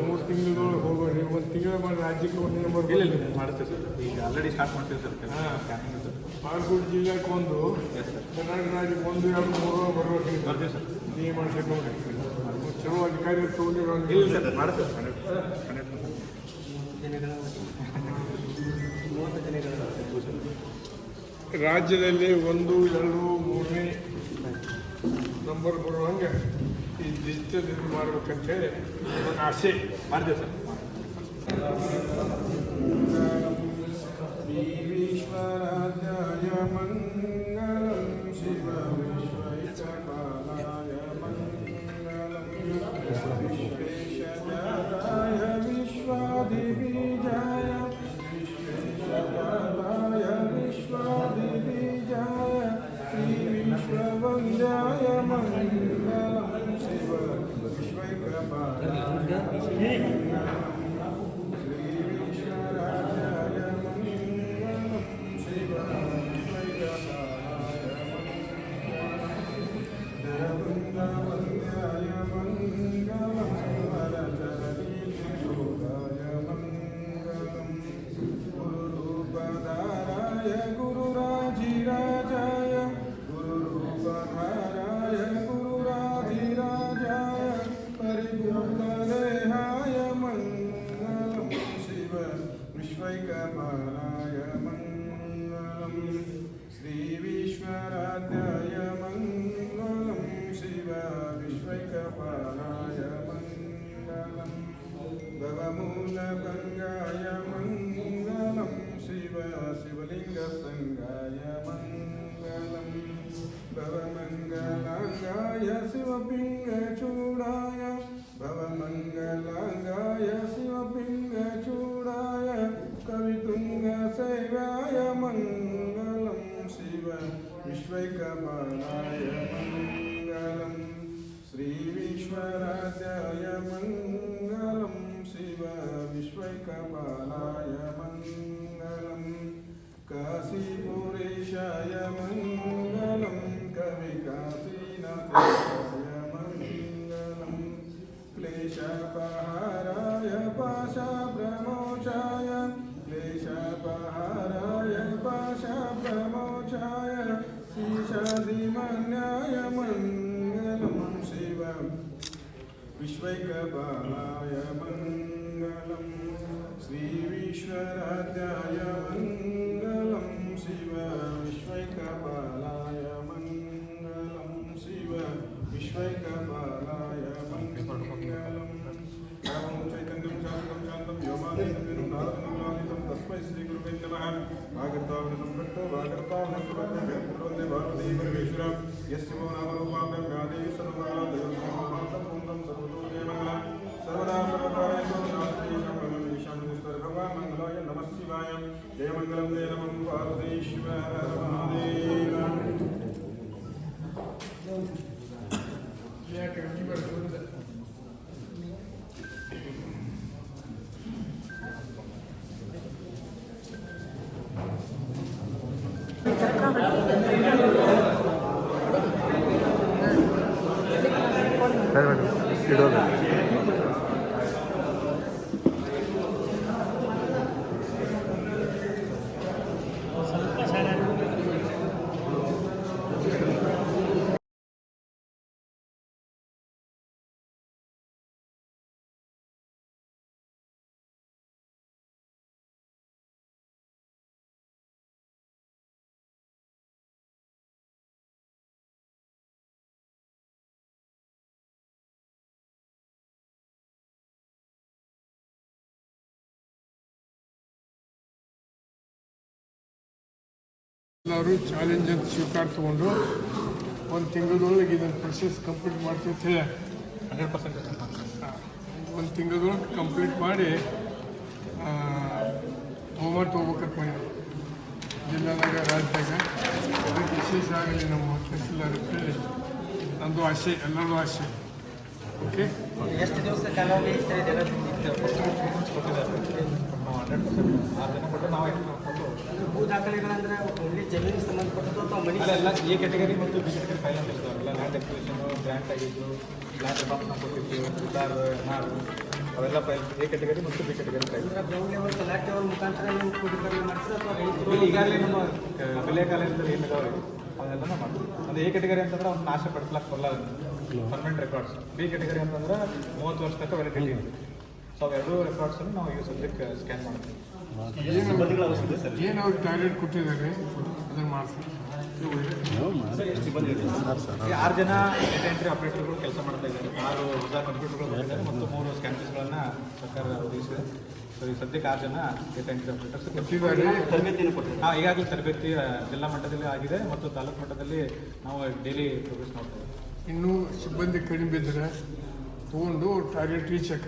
ಮೂರು ತಿಂಗಳೊಳಗೆ ಹೋಗೋರಿ ಒಂದು ತಿಂಗಳ ಮಾಡಿ ರಾಜ್ಯಕ್ಕೆ ಒಂದು ನಂಬರ್ ಇಲ್ಲ ಇಲ್ಲ ಮಾಡುತ್ತೆ ಸರ್ ಈಗ ಆಲ್ರೆಡಿ ಸ್ಟಾರ್ಟ್ ಮಾಡ್ತೀವಿ ಸರ್ ಬಾಗಲಕೋಟೆ ಜಿಲ್ಲೆಗೆ ಒಂದು ಎಸ್ ಕರ್ನಾಟಕ ರಾಜ್ಯಕ್ಕೆ ಒಂದು ಎರಡು ಮೂರು ಬರ್ಬೇಕು ಬರ್ತೀವಿ ಸರ್ ನೀವು ಮಾಡ್ಬೇಕು ಚಲೋ ಅಧಿಕಾರಿ ತೊಗೊಂಡಿರೋ ಇಲ್ಲ ಸರ್ ಮಾಡುತ್ತೆ ರಾಜ್ಯದಲ್ಲಿ ಒಂದು, ಎರಡು, ಮೂರನೇ ನಂಬರ್ ಬರುವಂಗೆ ಈ ಡಿಜಿಟಲ್ ಇದು ಮಾಡ್ಬೇಕಂತ ಹೇಳಿ ನನ್ನ ಆಸೆ. ಮಾಡಿದೆ ಸರ್. ಶ್ರೀ ಮಂಗಳಂ ಶಿವ Oh yeah, yeah. शिवलिङ्गसङ्गाय मङ्गलम् भवमङ्गलाङ्गाय शिवपिङ्गचूडाय भवमङ्गलाङ्गाय शिवपिङ्गचूडाय कवितुङ्गसेवाय मङ्गलं शिव विश्वैकपालाय मङ्गलं श्रीविश्वराध्याय मङ्गलं शिव विश्वैकपालाय मङ्गलम् काशीपुरेशाय मङ्गलं कविकाशीनाथाय मङ्गलं क्लेशापहाराय पाशाप्रमोचाय क्लेशापहाराय पाशाप्रमोचाय ईशादिमन्याय मङ्गलं शिव विश्वैकपालाय मङ्गलं जगतो वाकर्ता नस्तुवते व्यक्तवन्दे भारती परमेश्वर यस्य मो नामरूपाभ्यं व्यादेवि सर्वमङ्गलं देवमोहमान्तं पुण्डं सर्वतो देवमङ्गलं सर्वदा सर्वकारेषु नास्तेषामलं ईशान्यस्तर भगवान् मङ्गलाय नमः शिवाय जयमङ्गलं दे नमं पार्वतीश्वर Mahadev Yeah, I can keep it ಇಡೋದು ಎಲ್ಲರೂ ಚಾಲೆಂಜ್ ಅಂತ ಸ್ವೀಕಾರ ತಗೊಂಡು ಒಂದು ತಿಂಗಳದೊಳಗೆ ಇದನ್ನು ಪ್ರೊಸೆಸ್ ಕಂಪ್ಲೀಟ್ ಮಾಡ್ತೀವಿ ಅಂತ ಹೇಳಿ. ಹಂಡ್ರೆಡ್ ಪರ್ಸೆಂಟ್ ಒಂದು ತಿಂಗಳದೊಳಗೆ ಕಂಪ್ಲೀಟ್ ಮಾಡಿ ಹೋಮ ತೊಗೋಬೇಕಂತ ಮಾಡಿದ್ರು ಜಿಲ್ಲಾದಾಗ ರಾಜ್ಯದಾಗ. ಅದಕ್ಕೆ ವಿಶೇಷ ಆಗಲಿ ನಮ್ಮ ತಹಸೀಲ್ದಾರ್ ಅಂತೇಳಿ ನಂದು ಆಸೆ ಎಲ್ಲರೂ ಆಸೆ. ಓಕೆ ಎಷ್ಟು ದಿವಸ ಕಾಲಾವಧಿ ಪರ್ಸೆಂಟ್ ದಾಖಲೆಗಳಂದ್ರೆ ಒಳ್ಳೆ ಜಮೀನಿಗೆ ಸಂಬಂಧಪಟ್ಟದ್ದು ಅಥವಾ ಮನೆ ಎಲ್ಲ ಎ ಕ್ಯಾಟಗರಿ ಮತ್ತು ಬಿ ಕ್ಯಾಟಗರಿ ಫೈಲ್ ಅಂತ ಇರ್ತಾವೆ. ಎಲ್ಲ ಲ್ಯಾಂಡ್ ಎಕ್ವಿಷನು ಗ್ರ್ಯಾಂಟ್ ಆಗಿದ್ದು ಲ್ಯಾಂಡ್ ಬಾಕ್ಸ್ ನಾವು ಕೊಟ್ಟಿದ್ದು ಉದಾರ್ ನಾರು ಅವೆಲ್ಲ ಫೈಲ್ ಎ ಕ್ಯಾಟಗರಿ ಮತ್ತು B category file ground level taluk level ಮುಖಾಂತರ ನೀವು ಕ್ರೋಢೀಕರಣ ಮಾಡ್ತೀರಾ ಅಥವಾ ರೈತರು ಈಗಾಗಲೇ ನಮ್ಮ ಬೆಲೆ ಕಾಲೇಜಲ್ಲಿ ಏನು ಇದಾವೆ? ಅವನ್ನೆಲ್ಲ ಮಾಡ್ತೀವಿ. ಒಂದು ಎ ಕ್ಯಾಟಗರಿ ಅಂತಂದ್ರೆ ಅವ್ನು ನಾಶ ಪಡಿಸ್ಲಾಕ್ ಬರಲ್ಲ ಪರ್ಮನೆಂಟ್ ರೆಕಾರ್ಡ್ಸ್ ಬಿ ಕ್ಯಾಟಗರಿ ಅಂತಂದ್ರೆ ಮೂವತ್ತು ವರ್ಷ ತನಕ ವ್ಯಾಲಿಡಿಟಿ ಇದೆ. ಸೊ ಎಲ್ಲರೂ ರೆಕಾರ್ಡ್ಸನ್ನು ನಾವು ಈಗ ಸದ್ಯಕ್ಕೆ ಸ್ಕ್ಯಾನ್ ಮಾಡ್ತೀವಿ ಏನು ಅವ್ರು ಟಾಯ್ಲೆಟ್ ಕೊಟ್ಟಿದ್ದಾರೆ? ಅದನ್ನು ಮಾಡಿಸಿ. ಈ ಆರು ಜನ ಡೇಟಾ ಎಂಟ್ರಿ ಆಪರೇಟರ್ಗಳು ಕೆಲಸ ಮಾಡ್ತಾ ಇದ್ದಾರೆ. ಆರು ಹೊಸ ಕಂಪ್ಯೂಟರ್ಗಳು ಬಂದಿದ್ದಾರೆ ಮತ್ತು ಮೂರು ಸ್ಕ್ಯಾನ್ಸಸ್ಗಳನ್ನು ಸರ್ಕಾರ ಒದಗಿಸಿದೆ. ಸೊ ಈ ಸದ್ಯಕ್ಕೆ ಆರು ಜನ ಡೇಟಾ ಎಂಟ್ರಿ ಆಪರೇಟರ್ಸ್ ಕೊಟ್ಟಿದ್ದಾರೆ. ತರಬೇತಿಯನ್ನು ಕೊಟ್ಟಿದ್ದಾರೆ. ಹಾಂ ಈಗಾಗಲೇ ತರಬೇತಿ ಜಿಲ್ಲಾ ಮಟ್ಟದಲ್ಲಿ ಆಗಿದೆ ಮತ್ತು ತಾಲೂಕು ಮಟ್ಟದಲ್ಲಿ ನಾವು ಡೈಲಿ ಪ್ರೋಗ್ರೆಸ್ ಮಾಡ್ತೇವೆ ಇನ್ನೂ ಸಿಬ್ಬಂದಿ ಕಡಿಮೆ ಇದ್ದರೆ. Don't do target teacher.